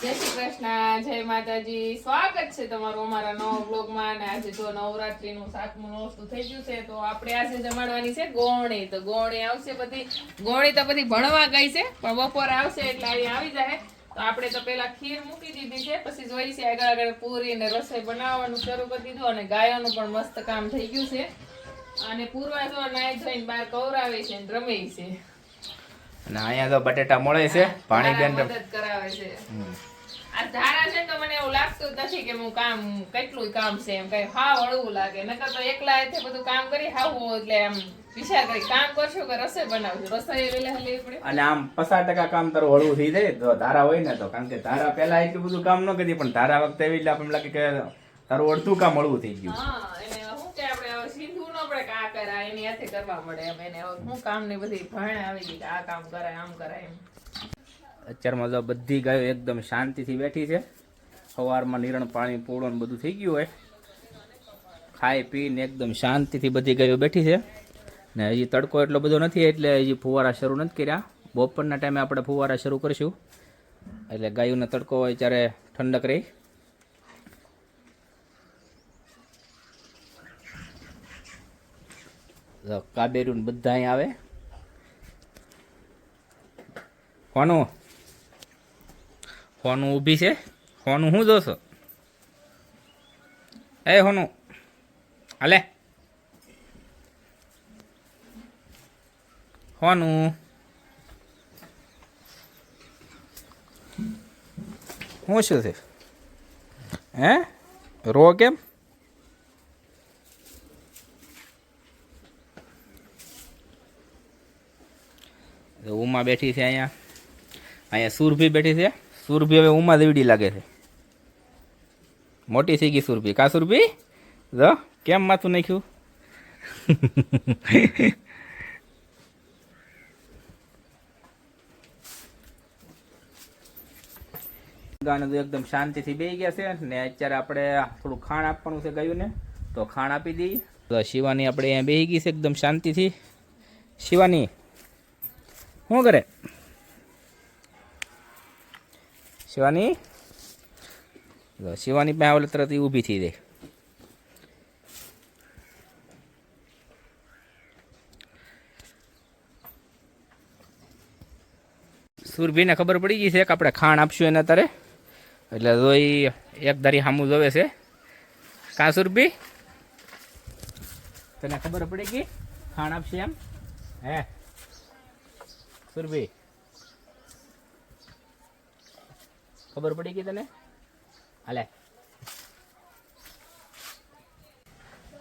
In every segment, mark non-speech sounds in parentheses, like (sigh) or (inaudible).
જય શ્રી કૃષ્ણ, જય માતાજી. સ્વાગત છે તમારું અમારા નવા બ્લોગમાં અને આજે જો નવરાત્રીનું સાતમું નોરતું થઈ ગયું છે, તો આપણે આજે જમાડવાની છે ગોણી તો ગોણી આવશે બધી. ગોણી તો બધી ભણવા ગઈ છે, પણ બપોરે આવશે એટલે અહીંયા આવી જાય તો આપણે તો પેલા ખીર મૂકી દીધી છે, પછી જોઈ છે આગળ આગળ પૂરી અને રસોઈ બનાવવાનું શરૂ કરી દીધું અને ગાયોનું પણ મસ્ત કામ થઈ ગયું છે. અને પૂરવા જો નાય જોઈને બહાર કવરાવે છે અને રમે છે. અને અહીંયા તો બટેટા મળે છે પાણી બેન કરાવે છે. આ ધારા છે તો મને એવું લાગતું નથી કે હું કામ કેટલું કામ છે એમ કઈ હાવ હળવું લાગે. નકર તો એકલા હાથે બધું કામ કરી હાવું એટલે એમ વિચાર કરી કામ કરશું કે રસોઈ બનાવશું? રસોઈ વેલે લેવી પડે. અને આમ પચાસ ટકા કામ તારું હળવું થઈ જાય તો ધારા હોય ને તો. કારણ કે ધારા પહેલા એટલું બધું કામ ન કરી પણ ધારા વખતે એવી એટલે આપણને લાગે કે તારું અડધું કામ હળવું થઈ ગયું હા એને શું કે આપણે હવે સીધું ન પડે કે આ કરાય, એની હાથે કરવા પડે એમ. એને શું કામની બધી ભણ આવી ગઈ આ કામ કરાય, આમ કરાય એમ. અત્યારમાં તો બધી ગાયો એકદમ શાંતિથી બેઠી છે. સવારમાં નિરણ પાણી પૂળો બધું થઈ ગયું હોય. ખાઈ પીને એકદમ શાંતિથી બધી ગાયો બેઠી છે. ને હજી તડકો એટલો બધો નથી, એટલે હજી ફુવારા શરૂ નથી કર્યા. બપોરના ટાઈમે આપણે ફુવારા શરૂ કરીશું. એટલે ગાયોને તડકો હોય ત્યારે ઠંડક રહી. કાબેરું બધા આવે. ફોનું. હોનું ઊભી છે. હોનું શું જોશો? એ હોનું હાલે. હોનું શું શું છે? હે? રો કેમ? ઉમા બેઠી છે અહીંયા. અહીંયા સુરભી બેઠી છે. સુરભી હવે ઉમા દેવડી લાગે છે. મોટી થઈ ગઈ સુરભી. કા સુરભી? જો, કેમ માથું નાખ્યું? (laughs) ગાને તો એકદમ શાંતિથી બેસી ગયા છે ને અત્યારે આપણે થોડું ખાણ આપવાનું છે ગયું ને તો ખાણ આપી દઈએ. તો શિવાની આપણે અહીંયા બેસી ગઈ છે એકદમ શાંતિથી. શિવાની શું કરે શિવાની શિવાની પાસે આવેલે તરત ઊભી થઈ જાય સુરભીને ખબર પડી ગઈ છે કે આપણે ખાણ આપશું એને તારે એટલે તો એક ધારી સામું જોવે છે કા સુરભી તને ખબર પડી ગઈ ખાણ આપશે એમ હે સુરભી ખબર પડી ગઈ તને? હાલે.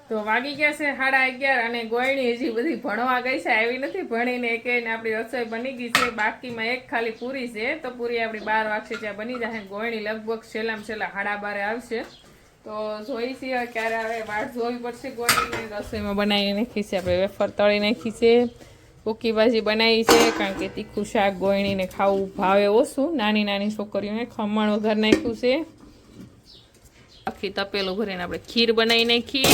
તો વાગી ગયા છે સાડા અગિયાર અને ગોયણી હજી બધી ભણવા ગઈ છે, આવી નથી ભણીને એક આપણી રસોઈ બની ગઈ છે. બાકીમાં એક ખાલી પૂરી છે, તો પૂરી આપણી બાર વાગશે ત્યાં બની જશે. ગોયણી લગભગ છેલ્લામાં છેલ્લા સાડા બારે આવશે. તો જોઈ છીએ ક્યારે આવે. વાટ જોવી પડશે ગોયણીની. રસોઈમાં બનાવી નાખી છે, આપણે વેફર તળી નાખી છે. સૂકી ભાજી બનાવી છે કારણ કે તીખું શાક ગોયણીને ખાવું ભાવે ઓછું નાની નાની છોકરીઓને ખમણ વઘાર નાખ્યું છે. આખી તપેલું ભરીને આપણે ખીર બનાવી નાખી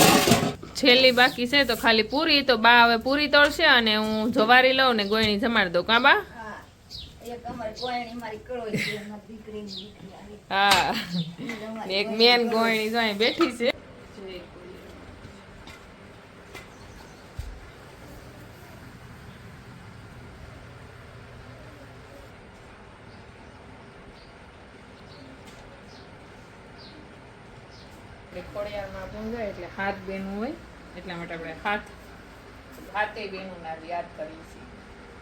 છેલ્લી બાકી છે તો ખાલી પૂરી તો બા હવે પૂરી તળશે અને હું જવારી લઉં ને ગોયણી જમાડી દઉં કાં બા? હા એક મેન ગોયણી જો અહીં બેઠી છે. આપણે ખોડિયારમાં પૂંજાય એટલે હાથ બેનું હોય, એટલા માટે આપણે હાથ, હાથે બેનું નામ યાદ કરીએ છીએ.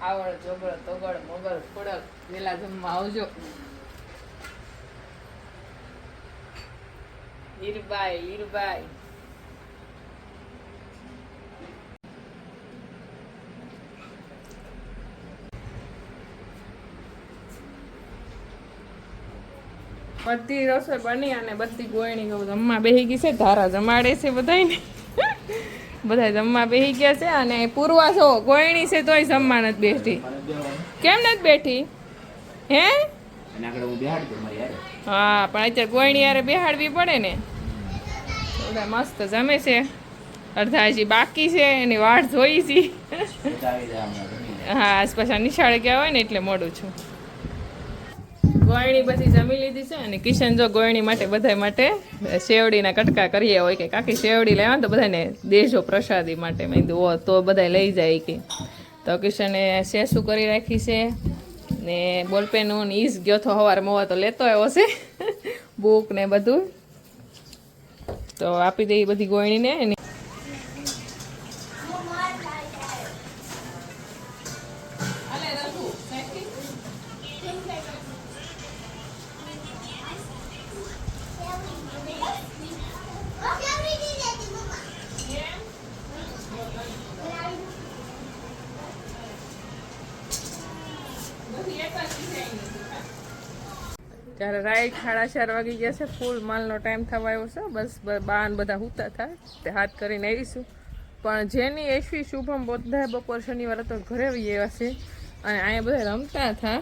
આવડ જોગળ, તોગળ, મોગળ ખોડક વેલા જમવા આવજો. હીરબાઈ હીરબાઈ બધી રસોઈ બની અને બધી ગોયણી જમવા બેહી ગઈ છે. ધારા જમાડે છે બધાયને. બધા જમવા બેહી ગયા છે અને પૂર્વા છો ગોયણી છે તોય જમવા નથી બેઠી. કેમ નથી બેઠી? હે? હું પણ અત્યારે ગોયણી યારે બેહાડવી પડે ને. બધા મસ્ત જમે છે. અડધા હજી બાકી છે એની વાટ જોઈ છી. હા આસપાસ નિશાળે ગયા હોય ને એટલે મોડું છું. ગોયણી બધી જમી લીધી છે અને કિશન જો ગોયણી માટે બધા માટે શેવડીના કટકા કરીએ હોય કે કાકી શેવડી લેવા તો બધાને દેજો પ્રસાદી માટે. મેં કીધું ઓ તો બધા લઈ જાય કે. તો કિશને શેસું કરી રાખી છે ને બોલપેનું ને ઈજ ગયો તો હવાર મોવા તો લેતો આવ્યો છે. (laughs) બુક ને બધું. તો આપી દઈ બધી ગોયણીને ત્યારે રાઈટ સાડા ચાર વાગી ગયા છે. ફૂલ માલનો ટાઈમ થવા આવ્યો છે. બસ બાન બધા હુતા થાય. તે હાથ કરીને આવીશું. પણ જેની એશવી શુભમ બધા બપોર શનિવારે તો ઘરે આવી આવ્યા છે. અને અહીંયા બધા રમતા હતા.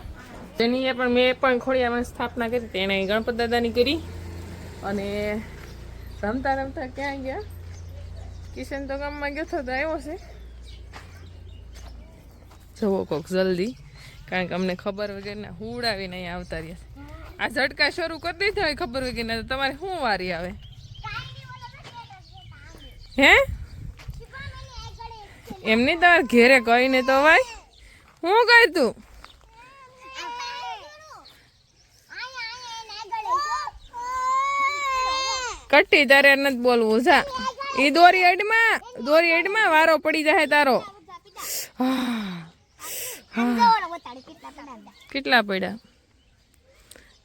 જેની પણ મેં પણ ખોડિયામાં સ્થાપના કરી તેણે ગણપત દાદાની કરી. અને રમતા રમતા ક્યાં ગયા? કિશન તો ગામમાં ગયો તો આવ્યો છે. જવો કોક જલ્દી. કારણ કે અમને ખબર વગરના હુડાવીને અહીંયા આવતા રહ્યા આ ઝટકા શરૂ કરી દીધા હોય ખબર વગરના તમારે શું વારી આવે? હે? એમની તમારે ઘેરે કહીને તો ભાઈ હું કહી તું? કટ્ટી તારે નથી બોલવું, જા. એ દોરી એડમાં દોરી એડમાં વારો પડી જાય તારો. કેટલા પડ્યા?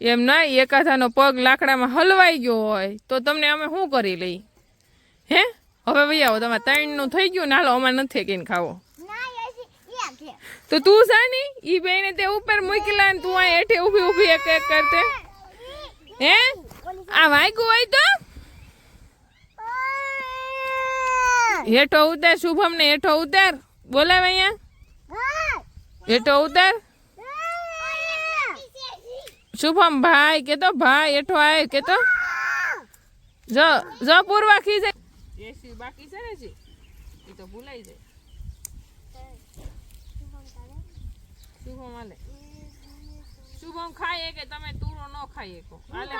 એમ ના એકાથાનો પગ લાકડામાં હલવાઈ ગયો હોય તો તમને અમે શું કરી લઈ? હે? હવે ભાઈ આવો તમારે ત્રણનું થઈ ગયું ને હાલો અમારે નથી કહીને ખાવો. તો તું સાની ઈ બેને તે ઉપર મૂકેલા ને તું આ હેઠે ઊભી ઊભી એક એક કરતે. હે? આ વાગ્યું હોય તો? હેઠો ઉતાર શુભમ ને હેઠો ઉતાર. બોલાવે અહીંયા. હેઠો ઉતાર. શુભમ ભાઈ કે તો ભાઈ હેઠો આય કે તો જો જો પૂર્વા ખી જાય એસી બાકી છે ને જી એ તો ભૂલાઈ જાય. શુભમ આલે શુભમ ખાય કે તમે તુરો ન ખાઈ શકો? હાલે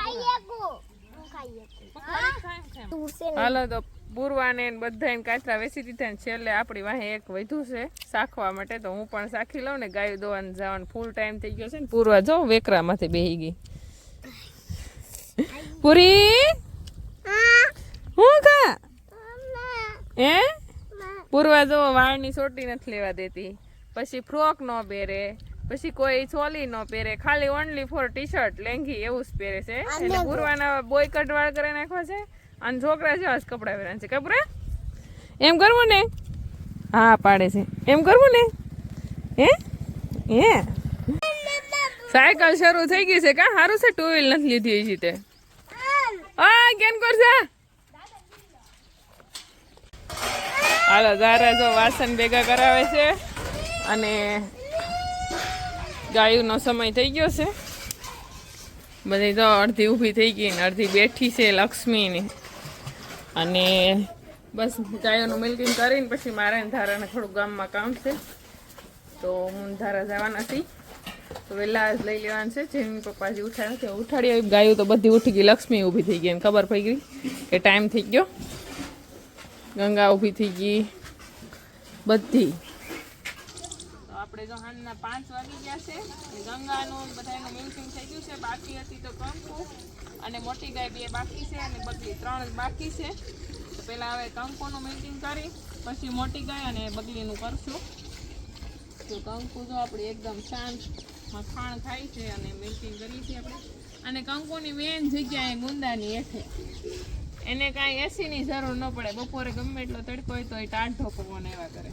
હાલો તો પૂર્વાને બધાને કાચરા વેચી દીધા ને છેલ્લે આપણી વાહે એક વધ્યું છે શાખવા માટે. તો હું પણ શાખી લઉં ને ગાયું દોવાનું જવાનું. ફૂલ ટાઈમ થઈ ગયો છે ને પૂર્વા જો વેકરામાંથી બેહી ગઈ. પૂરી? હું. ખા? હે? પૂર્વા જો વાળની સોટી નથી લેવા દેતી. પછી ફ્રોક ન પહેરે. પછી કોઈ ચોલી ન પહેરે ખાલી ઓનલી ફોર ટી શર્ટ લેંગી એવું જ પહેરે છે. એટલે પૂરવાના બોય કટવાળ કરી નાખવા છે અને છોકરા જેવા જ કપડાં પહેરે છે. કપરા એમ કરવું ને? હા પાડે છે. એમ કરવું ને? હે? હે? સાયકલ શરૂ થઈ ગઈ છે કા? સારું છે? ટુ વ્હીલ નથી લીધી હજી તે. આ કેમ કરશે? હાલો ઝારા જો વાસણ ભેગા કરાવે છે અને ગાયુંનો સમય થઈ ગયો છે. બધી તો અડધી ઊભી થઈ ગઈ ને અડધી બેઠી છે લક્ષ્મીની. અને બસ ગાયોનું મિલ્કિંગ કરીને પછી મારે ધારાને થોડું ગામમાં કામ છે. તો હું ધારા જવાના હતી તો વહેલા જ લઈ લેવાનું છે. જેની પપ્પાજી ઉઠાડ્યા છે ઉઠાડી ગાયો તો બધી ઉઠી ગઈ. લક્ષ્મી ઊભી થઈ ગઈ એમ ખબર પડી ગઈ કે ટાઈમ થઈ ગયો. ગંગા ઊભી થઈ ગઈ. બધી. આપણે જો હાંજના પાંચ વાગી ગયા છે ગંગાનું બધાનું મિલ્કિંગ થઈ ગયું છે. બાકી હતી તો કંકુ અને મોટી ગાય બે બાકી છે અને બગલી ત્રણ જ બાકી છે. તો પહેલાં હવે કંકુનું મિલ્કિંગ કરી, પછી મોટી ગાય અને બગલીનું કરશું. તો કંકુ જો આપણી એકદમ શાંત મખાણ ખાણ ખાય છે અને મિલ્કિંગ કરી છે આપણે. અને કંકુની મેન જગ્યાએ ગુંદાની હેઠે. એને કાંઈ એસીની જરૂર ન પડે. બપોરે ગમે એટલો તડકો હોય તો એ ટાઢો પવન એવા કરે.